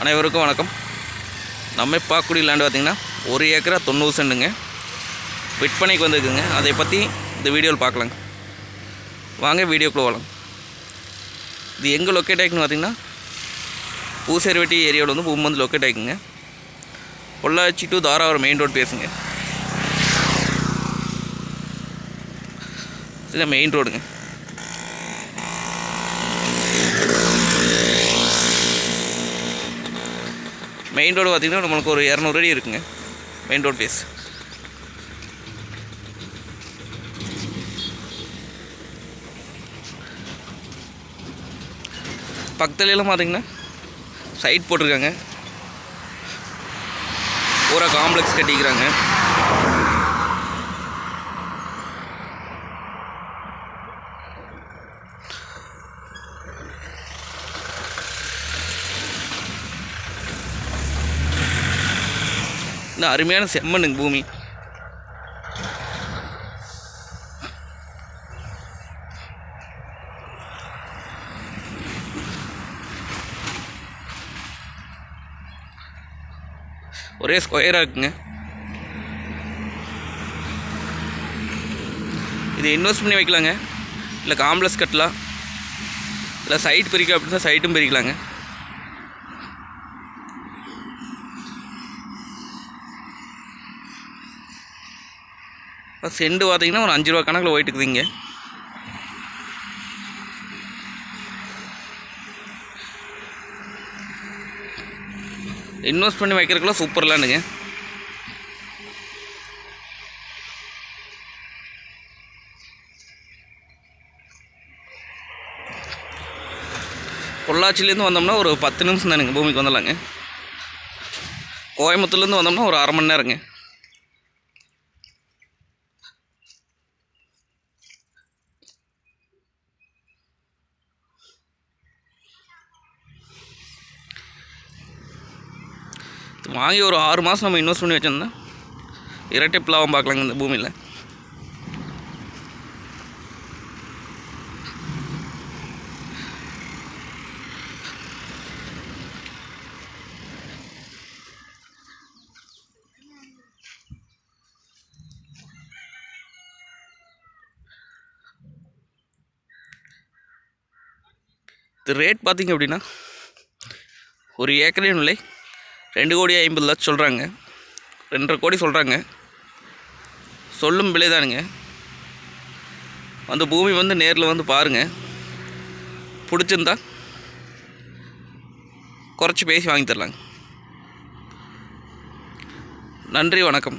அனைவருக்கும் வணக்கம். நம்ம பாக்குடி லேண்டு பார்த்திங்கன்னா ஒரு ஏக்கரா தொண்ணூறு சென்டுங்க விற்பனைக்கு வந்துருக்குங்க. அதை பற்றி இந்த வீடியோவில் பார்க்கலாங்க. வாங்க வீடியோக்குள்ளே வரலாம் இது எங்கே லொக்கேட் ஆகிக்குன்னு பார்த்திங்கன்னா பூசேரிவெட்டி ஏரியாவில் வந்து பூம் வந்து locate ஆகிக்குங்க Pollachi to Tharavaram main road பேசுங்க. இல்லை மெயின் ரோடுங்க மெயின் ரோடு பார்த்திங்கன்னா நம்மளுக்கு ஒரு இரநூறு அடி இருக்குங்க. மெயின் ரோடு ஃபேஸ் பக்கத்துலலாம் பார்த்திங்கன்னா சைட் போட்டிருக்காங்க. பூரா காம்ப்ளெக்ஸ் கட்டிக்கிறாங்க. இன்னும் அருமையான செம்மண்ணுங்க பூமி. ஒரே ஸ்கொயராக இருக்குங்க. இது இன்வெஸ்ட் பண்ணி வைக்கலாங்க. இல்லை காம்ப்ளெக்ஸ் கட்டலாம். இல்லை சைட் பிரிக்க அப்படின்னா சைட்டும் பிரிக்கலாங்க. செண்டு பார்த்தீங்கன்னா ஒரு அஞ்சு ரூபா கணக்கில் போயிட்டு இருக்குதுங்க இன்வெஸ்ட் பண்ணி வைக்கிறதுக்குள்ள சூப்பர் லேண்டுங்க பொள்ளாச்சிலேருந்து வந்தோம்னா ஒரு பத்து நிமிஷம் தானுங்க பூமிக்கு வந்துடலாங்க கோயம்புத்தூர்லேருந்து வந்தோம்னா ஒரு அரை மணி நேரங்க. வாங்கி ஒரு ஆறு மாதம் நம்ம இன்வெஸ்ட் பண்ணி வச்சுருந்தோம் இரட்டை லாபம் பார்க்கலாங்க இந்த பூமியில். ரேட் பார்த்தீங்க அப்படின்னா ஒரு ஏக்கரின் விலை ரெண்டு கோடி ஐம்பது லட்சம் சொல்கிறாங்க ரெண்டரை கோடி சொல்கிறாங்க சொல்லும் விலை தானுங்க. அந்த பூமி வந்து நேரில் வந்து பாருங்கள் பிடிச்சிருந்தா குறைச்சி பேசி வாங்கி தரலாங்க. நன்றி வணக்கம்.